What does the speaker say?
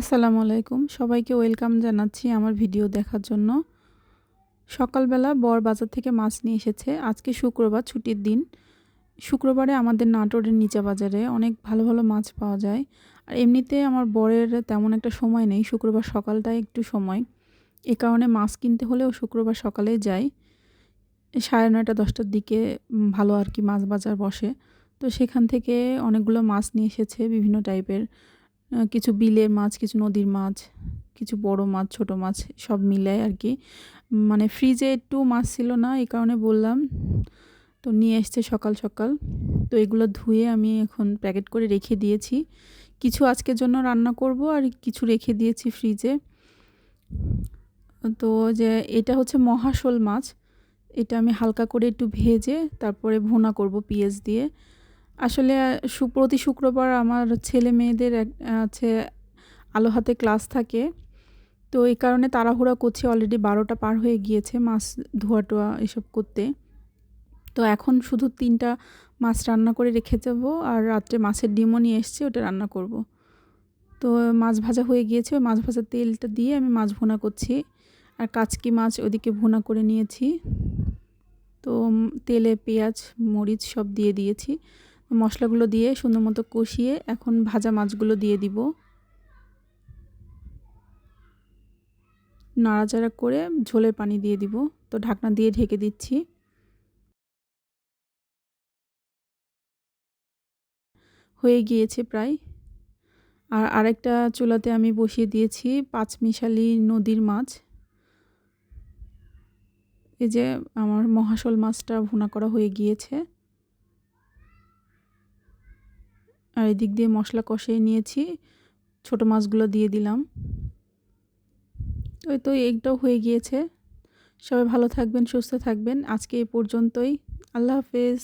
আসসালামু আলাইকুম। সবাইকে ওয়েলকাম জানাচ্ছি আমার ভিডিও দেখার জন্য। সকালবেলা বর বাজার থেকে মাছ নিয়ে এসেছে। আজকে শুক্রবার ছুটির দিন। শুক্রবারে আমাদের নাটোরের নিচা বাজারে অনেক ভালো ভালো মাছ পাওয়া যায়। আর এমনিতে আমার বরের তেমন একটা সময় নেই। শুক্রবার সকালটাই একটু সময়। এ কারণে মাছ কিনতে হলেও শুক্রবার সকালে যাই। সাড়ে নয়টা, দশটার দিকে ভালো আর কি মাছ বাজার বসে। তো সেখান থেকে অনেকগুলো মাছ নিয়ে এসেছে বিভিন্ন টাইপের কিছু বিলের মাছ, কিছু নদীর মাছ, কিছু বড় মাছ, ছোট মাছ, সব মিলায় আর কি। মানে ফ্রিজে একটু মাছ ছিল না, এই কারণে বললাম, তো নিয়ে এসছে সকাল সকাল। তো এগুলো ধুয়ে আমি এখন প্যাকেট করে রেখে দিয়েছি। কিছু আজকের জন্য রান্না করব আর কিছু রেখে দিয়েছি ফ্রিজে তো যে এটা হচ্ছে মহাশোল মাছ, এটা আমি হালকা করে একটু ভেজে তারপরে ভুনা করব পেঁয়াজ দিয়ে। আসলে প্রতি শুক্রবার আমার ছেলে মেয়েদের আছে, আলো হাতে ক্লাস থাকে। তো এই কারণে তাড়াহুড়া করছি অলরেডি বারোটা পার হয়ে গিয়েছে মাছ ধোয়া টোয়া এসব করতে। তো এখন শুধু তিনটা মাছ রান্না করে রেখে যাব আর রাত্রে মাছের ডিমও নিয়ে এসছে, ওটা রান্না করব। তো মাছ ভাজা হয়ে গিয়েছে, ওই মাছ ভাজার তেলটা দিয়ে আমি মাছ ভুনা করছি। আর কাচকি মাছ ওদিকে ভুনা করে নিয়েছি। তো তেলে পেঁয়াজ, মরিচ সব দিয়ে দিয়েছি। মশলাগুলো দিয়ে সুন্দর মতো কষিয়ে এখন ভাজা মাছগুলো দিয়ে দিব। নাড়াচাড়া করে ঝোলের পানি দিয়ে দিব। তো ঢাকনা দিয়ে ঢেকে দিচ্ছি। হয়ে গিয়েছে প্রায়। আর আরেকটা চুলাতে আমি বসিয়ে দিয়েছি পাঁচমিশালি নদীর মাছ। এই যে আমার মহাশোল মাছটা ভুনা করা হয়ে গিয়েছে। আর এদিক দিয়ে মশলা কষিয়ে নিয়েছি। ছোট মাছগুলো দিয়ে দিলাম। তো তো এগটাও হয়ে গিয়েছে। সবাই ভালো থাকবেন, সুস্থ থাকবেন। আজকে এ পর্যন্তই। আল্লাহ হাফেজ।